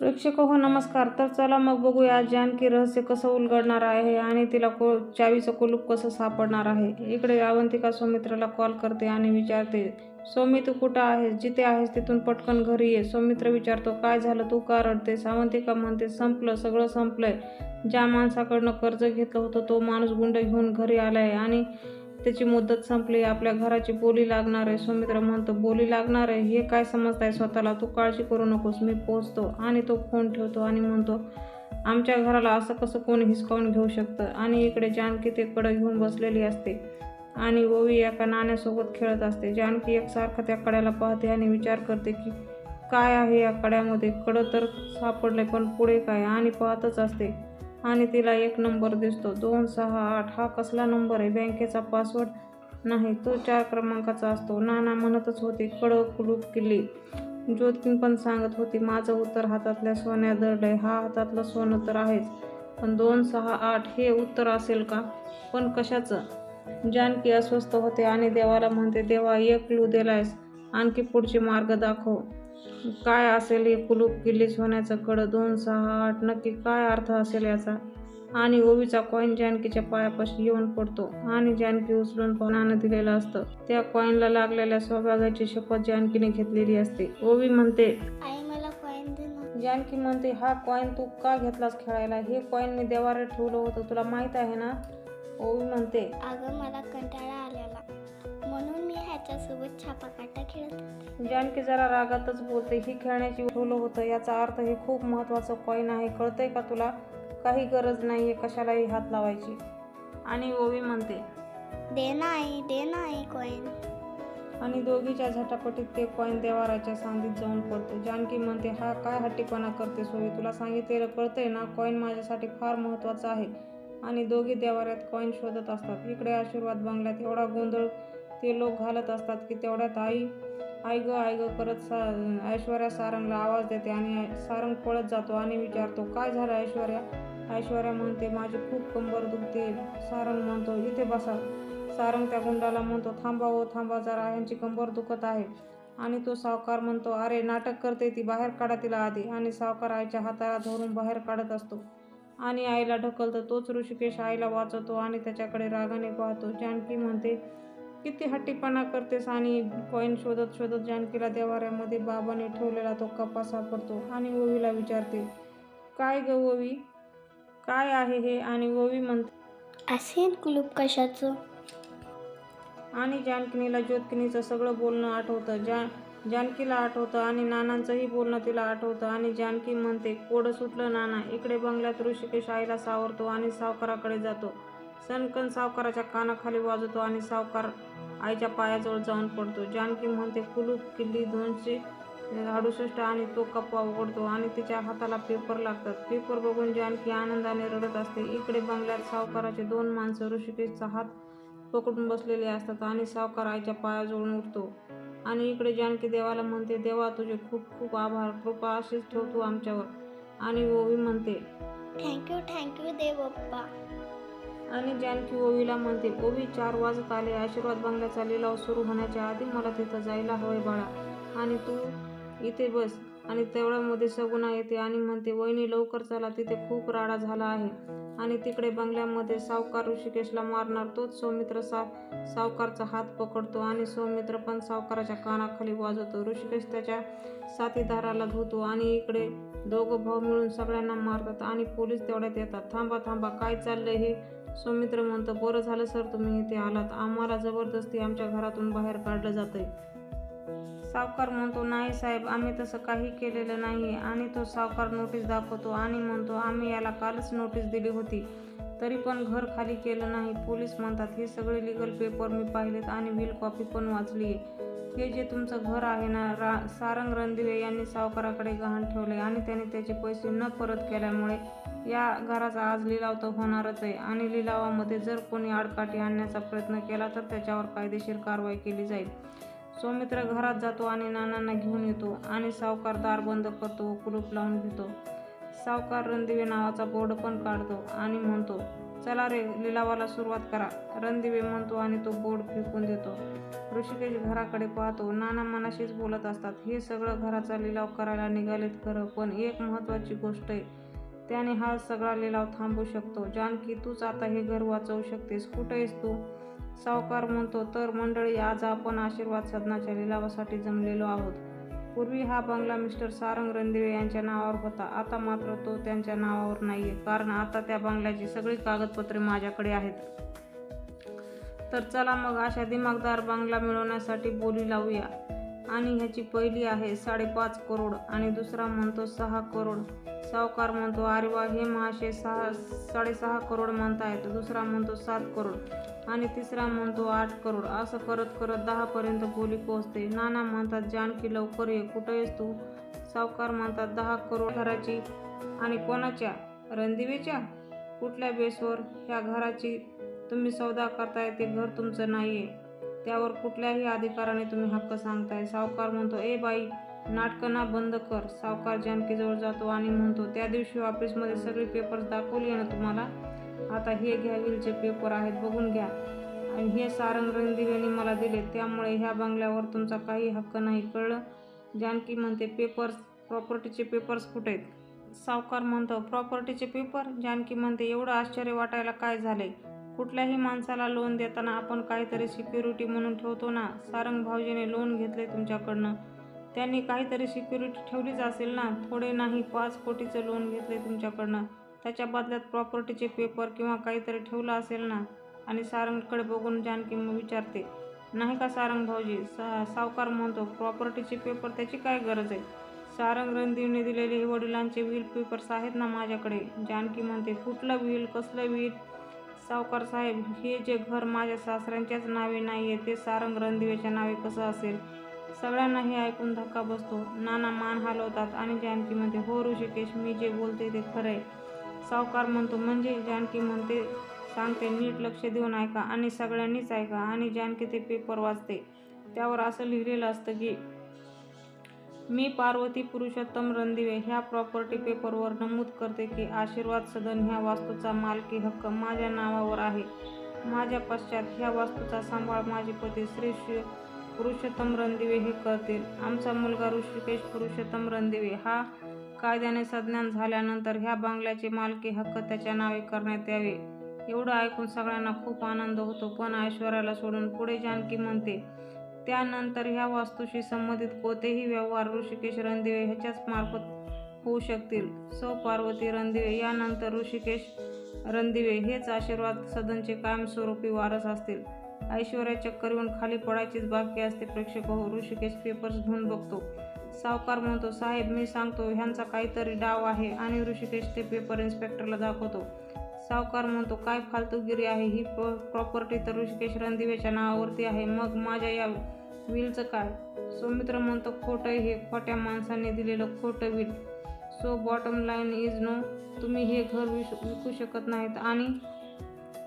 प्रेक्षक हो नमस्कार. तर चला मग बघूया आज जानकी रहस्य कसं उलगडणार आहे आणि तिला को चावीचं कुलूप कसं सापडणार आहे. इकडे अवंतिका सौमित्राला कॉल करते आणि विचारते सौमी तू कुठं आहेस? जिथे आहेस तिथून पटकन घरी ये. सौमित्र विचारतो काय झालं? तू का रडतेस अवंतिका म्हणते संपलं सगळं संपलंय. ज्या माणसाकडनं कर्ज घेतलं होतं तो माणूस गुंड घेऊन घरी आलाय आणि त्याची मुदत संपली आपल्या घराची बोली लागणार आहे. सुमित्र म्हणतो बोली लागणार आहे? हे काय समजताय स्वतःला? तू काळजी करू नकोस. मी पोचतो आणि तो फोन ठेवतो आणि म्हणतो आमच्या घराला असं कसं कोणी हिसकावून घेऊ शकतं? आणि इकडे जानकी ते कडं घेऊन बसलेली असते आणि ओवी एका नाण्यासोबत खेळत असते जानकी एकसारखं त्या कड्याला पाहते आणि विचार करते की काय आहे या कड्यामध्ये? कडं तर सापडले पण पुढे काय? आणि पाहतच असते. आणि तिला एक नंबर दिसतो. दोन सहा आठ हा कसला नंबर आहे? बँकेचा पासवर्ड नाही तो चार क्रमांकाचा असतो. नाना म्हणतच होते कडक कुलूप किल्ली ज्योती पण सांगत होती माझं उत्तर हातातल्या सोन्या दरडे हा हातातलं सोनं तर आहेच. पण दोन सहा आठ हे उत्तर असेल का? पण कशाचं? जानकी अस्वस्थ होते आणि देवाला म्हणते देवा एक क्लू दिलायस. आणखी पुढचे मार्ग दाखव. काय असेल हे कुलूप किल्लीच होण्याचं कडं दोन सहा आठ नक्की काय अर्थ असेल याचा? आणि ओवीचा कॉईन जानकीच्या पायापाशी येऊन पडतो. आणि जानकी उचलून पणानं दिलेलं असतं. त्या कॉईनला लागलेल्या सौभाग्याची शपथ जानकीने घेतलेली असते. ओवी म्हणते जानकी म्हणते हा कॉईन तू का घेतलास खेळायला? हे कॉईन मी देवाऱ्यात ठेवलं होतं. तुला माहीत आहे ना? ओवी म्हणते अगं मला कंटाळा मी ह्याच्यासोबत छापाकाटा खेळत होते. जानकी जरा रागातच बोलते ही खेळण्याची ठेवलं होतं याचा अर्थ हे खूप महत्त्वाचं कॉईन आहे. कळतंय का तुला? काही गरज नाही आहे कशालाही हात लावायची. आणि ओवी म्हणते दे ना आई दे ना आई कॉईन आणि दोघीच्या झटापटीत ते कॉईन देवाराच्या सांगीत जाऊन पडतो. जानकी म्हणते हा काय हट्टीपणा करते सोयी तुला सांगितलेलं कळतंय ना? कॉईन माझ्यासाठी फार महत्त्वाचं आहे. आणि दोघी देवाऱ्यात कॉईन शोधत असतात. इकडे आशीर्वाद बंगल्यात एवढा गोंधळ ते लोक घालत असतात की तेवढ्यात आई आई ग आई ग करत सा ऐश्वर्या सारंगला आवाज देते आणि सारंग पळत जातो आणि विचारतो काय झालं ऐश्वर्या? ऐश्वर्या म्हणते माझी खूप कंबर दुखते. सारंग म्हणतो इथे बसा. सारंग त्या गुंडाला म्हणतो थांबा हो थांबा जरा यांची कंबर दुखत आहे. आणि तो सावकार म्हणतो अरे नाटक करते ती बाहेर काढा तिला आधी. आणि सावकार आईच्या हाताला धरून बाहेर काढत असतो. आणि आईला ढकलतो तोच ऋषिकेश आईला वाचवतो आणि त्याच्याकडे रागाने पाहतो. जानकी म्हणते किती हट्टीपणा करतेस आणि कॉईन शोधत शोधत जानकीला देवाऱ्यामध्ये बाबाने ठेवलेला तो कपा सापडतो आणि ओवीला विचारते काय ग ओवी? काय आहे हे? आणि ओवी म्हणते असेल कुलूप कशाचं? आणि जानकिनीला ज्योतकिनीचं सगळं बोलणं आठवतं. जा जानकीला आठवतं आणि नानांचंही बोलणं तिला आठवतं. आणि जानकी म्हणते कोडं सुटलं नाना इकडे बंगल्यात ऋषिकेश आईला सावरतो आणि सावकाराकडे जातो. सनकन सावकाराच्या कानाखाली वाजवतो आणि सावकार आईच्या पायाजवळ जाऊन पडतो. जानकी म्हणते कुलूप किल्ली दोनशे अडुसष्ट आणि तो कप्पा उघडतो आणि तिच्या हाताला पेपर लागतात. पेपर बघून जानकी आनंदाने रडत असते. इकडे बंगल्यात सावकाराचे दोन माणसं ऋषिकेशचा हात पकडून बसलेले असतात आणि सावकार आईच्या पायाजवळून उठतो. आणि इकडे जानकी देवाला म्हणते देवा तुझे खूप खूप आभार. कृपा अशीच ठेवतो आमच्यावर. आणि ओवी म्हणते थँक्यू थँक्यू देवप्पा. आणि जानकी ओवीला म्हणते ओवी चार वाजत आले आशीर्वाद बंगल्याचा लिलाव सुरू होण्याच्या आधी मला तिथं जायला हवंय बाळा. आणि तू इथे बस. आणि तेवढ्यामध्ये सगुणा येते आणि म्हणते वहिनी लवकर चला तिथे खूप राडा झाला आहे. आणि तिकडे बंगल्यामध्ये सावकार ऋषिकेशला मारणार तोच सौमित्र सा सावकारचा हात पकडतो आणि सौमित्र पण सावकाराच्या कानाखाली वाजवतो. ऋषिकेश त्याच्या साथीदाराला धुतो आणि इकडे दोघं भाऊ मिळून सगळ्यांना मारतात आणि पोलीस तेवढ्यात येतात. थांबा थांबा काय चाललंय हे? सौमित्र म्हणतो बरं झालं सर तुम्ही इथे आलात. आम्हाला जबरदस्ती आमच्या घरातून बाहेर काढलं जातंय. सावकार म्हणतो नाही साहेब आम्ही तसं काही केलेलं नाही आणि तो सावकार नोटीस दाखवतो आणि म्हणतो आम्ही याला कालच नोटीस दिली होती. तरी पण घर खाली केलं नाही. पोलीस म्हणतात हे सगळे लिगल पेपर मी पाहिलेत आणि बिल कॉपी पण वाचली आहे हे जे तुमचं घर आहे ना रा सारंग रणदिवे यांनी सावकाराकडे गहाण ठेवले आणि त्याने त्याचे पैसे न परत केल्यामुळे या घराचा आज लिलाव तर होणारच आहे. आणि लिलावामध्ये जर कोणी आडकाठी आणण्याचा प्रयत्न केला तर त्याच्यावर कायदेशीर कारवाई केली जाईल. सौमित्र घरात जातो आणि नानांना घेऊन येतो आणि सावकार दार बंद करतो व कुलूप लावून घेतो. सावकार रणदिवे नावाचा बोर्ड पण काढतो आणि म्हणतो चला रे लिलावाला सुरुवात करा. रणदिवे म्हणतो आणि तो बोर्ड फेकून देतो. ऋषिकेश घराकडे पाहतो. नाना मनाशीच बोलत असतात. हे सगळं घराचा लिलाव करायला निघालेत खरं पण एक महत्त्वाची गोष्ट आहे. त्याने हा सगळा लिलाव थांबू शकतो. जानकी तूच आता हे घर वाचवू शकतेस. कुठेस तू? सावकार म्हणतो तर मंडळी आज आपण आशीर्वाद सदनाच्या लिलावासाठी जमलेलो आहोत. पूर्वी हा बंगला मिस्टर सारंग रणदिवे यांच्या नावावर होता. आता मात्र तो त्यांच्या नावावर नाहीये. कारण आता त्या बंगल्याची सगळी कागदपत्रे माझ्याकडे आहेत. तर चला मग अशा दिमागदार बंगला मिळवण्यासाठी बोली लावूया. आणि ह्याची पहिली आहे साडेपाच करोड आणि दुसरा म्हणतो सहा करोड. सावकार म्हणतो अरे वा हे महाशय सहा साडेसहा करोड म्हणतायत दुसरा म्हणतो सात करोड आणि तिसरा म्हणतो आठ करोड. असं करत करत दहापर्यंत बोली पोहोचते. नाना म्हणतात जानकी लवकर ये कुठं तू? सावकार म्हणतात दहा करोड घराची आणि कोणाच्या? रणदिवेच्या? कुठल्या बेसवर? ह्या घराची तुम्ही सौदा करताय ते घर तुमचं नाही आहे त्यावर कुठल्याही अधिकाराने तुम्ही हक्क सांगताय. सावकार म्हणतो ए बाई नाटकं ना बंद कर सावकार जानकीजवळ जातो आणि म्हणतो त्या दिवशी ऑफिसमध्ये सगळे पेपर्स दाखवले ना तुम्हाला. आता हे घ्या विलचे पेपर आहेत बघून घ्या. आणि हे सारंग रणदिवेने मला दिले. त्यामुळे ह्या बंगल्यावर तुमचा काही हक्क नाही कळलं? जानकी म्हणते पेपर्स प्रॉपर्टीचे पेपर्स कुठे आहेत? सावकार म्हणतो प्रॉपर्टीचे पेपर जानकी म्हणते एवढं आश्चर्य वाटायला काय झाले कुठल्याही माणसाला लोन देताना आपण काहीतरी सिक्युरिटी म्हणून ठेवतो ना? सारंग भाऊजीने लोन घेतले तुमच्याकडनं. त्यांनी काहीतरी सिक्युरिटी ठेवलीच असेल ना? थोडे नाही पाच कोटीचं लोन घेतले तुमच्याकडनं. त्याच्या बदल्यात प्रॉपर्टीचे पेपर किंवा काहीतरी ठेवलं असेल ना? आणि सारंगकडे बघून जानकी मग विचारते नाही का सारंग भाऊजी? सा सावकार म्हणतो प्रॉपर्टीचे पेपर त्याची काय गरज आहे? सारंग रणदीवने दिलेले हे वडिलांचे व्हील पेपर्स आहेत ना माझ्याकडे? जानकी म्हणते कुठलं व्हील कसलं व्हील सावकार साहेब हे जे घर माझ्या सासऱ्यांच्याच नावे नाही आहे ते सारंग रणदिवेच्या नावे कसं असेल? सगळ्यांना हे ऐकून धक्का बसतो. नाना मान हलवतात आणि जानकी म्हणते हो ऋषिकेश मी जे बोलते ते खरं आहे. सावकार म्हणतो म्हणजे? जानकी म्हणते सांगते नीट लक्ष देऊन ऐका आणि सगळ्यांनीच ऐका आणि जानकी ते पेपर वाचते. त्यावर असं लिहिलेलं असतं की मी पार्वती पुरुषोत्तम रणदिवे ह्या प्रॉपर्टी पेपरवर नमूद करते की आशीर्वाद सदन ह्या वास्तूचा मालकी हक्क माझ्या नावावर आहे. माझ्या पश्चात ह्या वास्तूचा सांभाळ माझे पती श्री श्री पुरुषोत्तम रणदिवे हे करतील. आमचा मुलगा ऋषिकेश पुरुषोत्तम रणदिवे. हा कायद्याने संज्ञान झाल्यानंतर ह्या बंगल्याचे मालकी हक्क त्याच्या नावे करण्यात यावे. एवढं ऐकून सगळ्यांना खूप आनंद होतो. पण ऐश्वर्याला सोडून पुढे जानकी म्हणते त्यानंतर ह्या वास्तूशी संबंधित कोणतेही व्यवहार ऋषिकेश रणदिवे ह्याच्याच मार्फत होऊ शकतील. सौ. पार्वती रणदिवे यानंतर ऋषिकेश रणदिवे हेच आशीर्वाद सदनचे कायमस्वरूपी वारस असतील. ऐश्वर्या चक्कर येऊन खाली पडायचीच बाकी असते. प्रेक्षक हो ऋषिकेश पेपर्स घेऊन बघतो. सावकार म्हणतो साहेब मी सांगतो ह्यांचा काहीतरी डाव आहे आणि ऋषिकेश ते पेपर इन्स्पेक्टरला दाखवतो. सावकार म्हणतो काय फालतूगिरी आहे? ही प्रॉ प्रॉपर्टी तर ऋषिकेश रणदिवेच्या नावावरती आहे. मग माझ्या या विलचं काय? सौमित्र म्हणतो खोटं हे. खोट्या माणसाने दिलेलं खोटं will so bottom line is no तुम्ही हे घर विश विकू शकत नाहीत आणि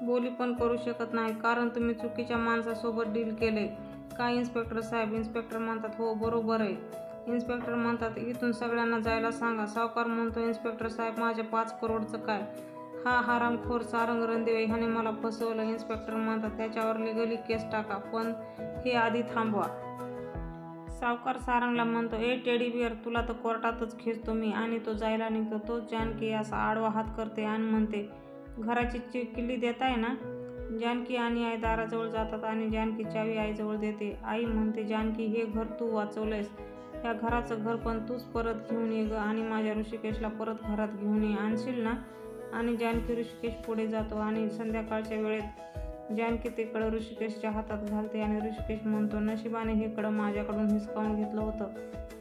बोली पण करू शकत नाही कारण तुम्ही चुकीच्या माणसासोबत डील केले. काय इन्स्पेक्टर साहेब? इन्स्पेक्टर म्हणतात हो बरोबर आहे. इन्स्पेक्टर म्हणतात इथून सगळ्यांना जायला सांगा. सावकार म्हणतो इन्स्पेक्टर साहेब माझ्या पाच करोडचं काय? हा हरामखोर सारंग रणदेवे ह्याने मला फसवलं. इन्स्पेक्टर म्हणतात त्याच्यावर लिगली केस टाका पण हे आधी थांबवा. सावकार सारंगला म्हणतो ए टेडी बिअर तुला तर कोर्टातच खेचतो मी. आणि तो जायला निघतो. तोच जानकी असा आडवा हात करते आणि म्हणते घराची ची किल्ली देताय ना? जानकी आणि आई दाराजवळ जातात आणि जानकी चावी आईजवळ देते. आई म्हणते जानकी हे घर तू वाचवलंयस. या घराचं घर पण तूच परत घेऊन ये ग. आणि माझ्या ऋषिकेशला परत घरात घेऊन ये. आणशील ना? आणि जानकी ऋषिकेश पुढे जातो आणि संध्याकाळच्या वेळेत जानकी ते कडं ऋषिकेशच्या हातात घालते आणि ऋषिकेश म्हणतो नशिबाने हे कडं माझ्याकडून हिसकावून घेतलं होतं.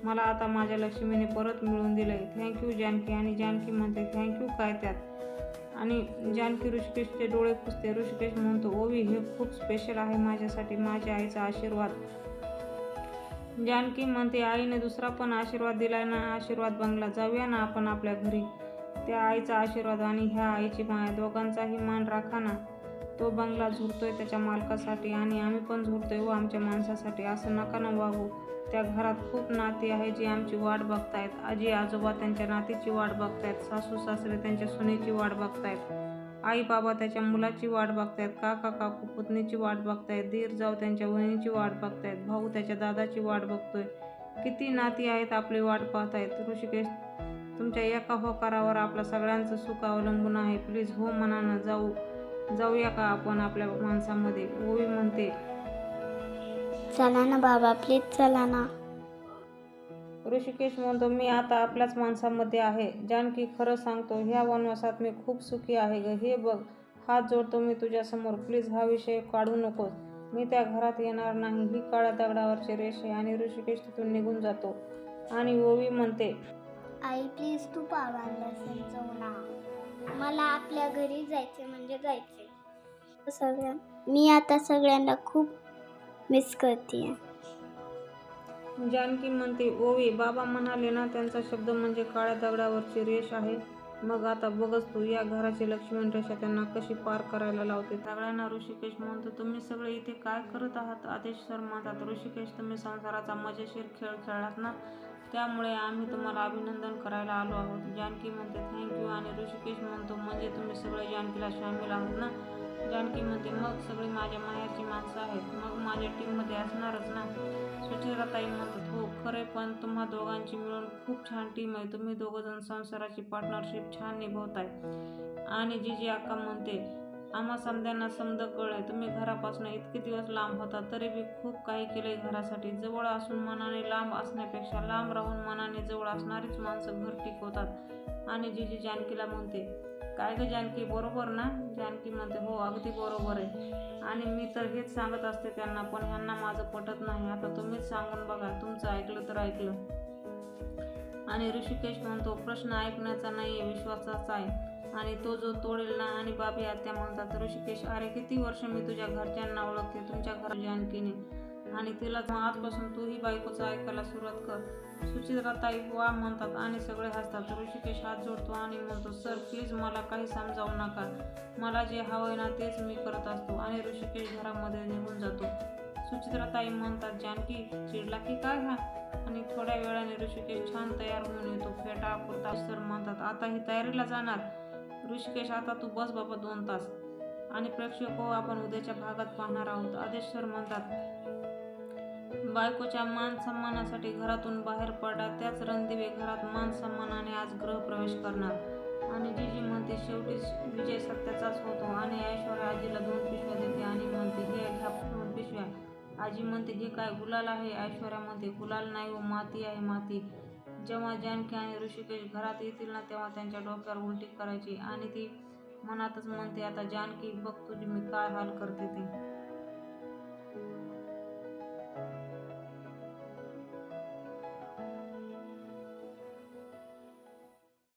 मला आता माझ्या लक्ष्मीने परत मिळवून दिलंय. Thank you Janaki. आणि जानकी म्हणते थँक्यू काय त्यात? आणि जानकी ऋषिकेशचे डोळे पुसते. ऋषिकेश म्हणतो ओवी हे खूप स्पेशल आहे माझ्यासाठी. माझ्या आईचा आशीर्वाद. जानकी म्हणते आईने दुसरा पण आशीर्वाद दिलाय ना आशीर्वाद बंगला. जाऊया ना आपण आपल्या घरी. त्या आईचा आशीर्वाद आणि ह्या आईची माया. दोघांचाही मान राखा ना. तो बंगला झुरतोय त्याच्या मालकासाठी आणि आम्ही पण झुरतोय व आमच्या माणसासाठी. असं नका ना वागू. त्या घरात खूप नाती आहे जी आमची वाट बघतायत. आजी आजोबा त्यांच्या नातीची वाट बघतायत. सासू सासरे त्यांच्या सुनेची वाट बघतायत. आई बाबा त्याच्या मुलाची वाट बघतायत. काका काकू पुतणीची वाट बघतायत. दीर जाऊ त्यांच्या वहिनीची वाट बघतायत. भाऊ त्याच्या दादाची वाट बघतोय. किती नाती आहेत आपली वाट पाहतायत. ऋषिकेश तुमच्या एका होकारावर आपला सगळ्यांचं सुख अवलंबून आहे. प्लीज हो मनानं जाऊ जाऊया का आपण आपल्या माणसामध्ये? ओवी म्हणते चला ना बाबा प्लीज चला ना. ऋषिकेश म्हणतो मी आता आपल्याच माणसामध्ये आहे. जानकी खरं सांगतो ह्या वनवासात मी खूप सुखी आहे ग. हे बघ हात जोडतो मी तुझ्यासमोर. प्लीज हा विषय काढू नकोस. मी त्या घरात येणार नाही. ही काळ्या दगडावरची रेष आणि ऋषिकेश तिथून निघून जातो. आणि ओवी म्हणते आई प्लीज तू बाबांना समजव ना. मला आपल्या घरी जायचे म्हणजे जायचे सगळ्या मी आता सगळ्यांना खूप मिस करते जानकी म्हणते ओवी बाबा म्हणाले ना त्यांचा शब्द म्हणजे काळ्या दगडावरची रेष आहे. मग आता बघच तू या घराची लक्ष्मण रेषा त्यांना कशी पार करायला लावते? सगळ्यांना ऋषिकेश म्हणतो तुम्ही सगळे इथे काय करत आहात? आदेश सर म्हणतात ऋषिकेश तुम्ही संसाराचा मजेशीर खेळ खेळलात ना? त्यामुळे आम्ही तुम्हाला अभिनंदन करायला आलो आहोत. जानकी म्हणते थँक्यू आणि ऋषिकेश म्हणतो म्हणजे तुम्ही सगळे जानकीला सामील आहात ना? जानकी म्हणते मग सगळी माझ्या माहेरची माणसं आहेत. मग माझ्या टीममध्ये असणारच ना. सुचित्राताई म्हणतात हो खरे पण तुम्हा दोघांची मिळून खूप छान टीम आहे. तुम्ही दोघंजण संसाराची पार्टनरशिप छान निभवताय. आणि जीजी अक्का म्हणते आम्हा समध्यांना समद कळलंय. तुम्ही घरापासून इतके दिवस लांब होता तरी बी खूप काही केलंय घरासाठी. जवळ असून मनाने लांब असण्यापेक्षा लांब राहून मनाने जवळ असणारीच माणसं घर टिकवतात. आणि जिजी जानकीला म्हणते काय ग जानकी बरोबर ना? जानकी म्हणते हो अगदी बरोबर आहे. आणि मी तर हेच सांगत असते त्यांना पण ह्यांना माझं पटत नाही. आता तुम्हीच सांगून बघा तुमचं ऐकलं तर ऐकलं. आणि ऋषिकेश म्हणतो प्रश्न ऐकण्याचा नाही आहे विश्वासाचा आहे. आणि तो जो तोडेल ना आणि बाबी आत्या म्हणतात ऋषिकेश अरे किती वर्ष मी तुझ्या घरच्यांना ओळखते तुमच्या घर जानकीने आणि तिला आजपासून तू तूही बायकोचं ऐकायला सुरुवात कर. सुचित्राताई वा म्हणतात आणि सगळे हसतात. ऋषिकेश हात जोडतो आणि म्हणतो सर प्लीज मला काही समजावू नका. मला जे हवंय ना तेच मी करत असतो. आणि ऋषिकेश घरामध्ये निघून जातो. सुचित्राताई म्हणतात जानकी चिडला की काय हा? आणि थोड्या वेळाने ऋषिकेश छान तयार होऊन येतो. फेटा पुरता सर म्हणतात आता ही तयारीला जाणार. ऋषिकेश आता तू बस बाबा दोन तास. आणि प्रेक्षक हो आपण उद्याच्या भागात पाहणार आहोत. आदेश सर म्हणतात बायकोच्या मान सन्मानासाठी घरातून बाहेर पडा. त्याच रणदिवे घरात मान सन्मानाने आज गृहप्रवेश करणार. आणि जीजी म्हणते शेवटी विजय सत्याचाच होतो. आणि ऐश्वर्या आजीला दोन पिशव्या देते. आणि म्हणते हे घ्या दोन पिशव्या. आजी म्हणते हे काय गुलाल आहे? ऐश्वर्या म्हणते गुलाल नाही हो माती आहे माती. जेव्हा जानकी आणि ऋषिकेश घरात येतील ना तेव्हा त्यांच्या डोक्यावर उलटी करायची. आणि ती मनातच म्हणते आता जानकी बघ तुझी मी काय हाल करते ते.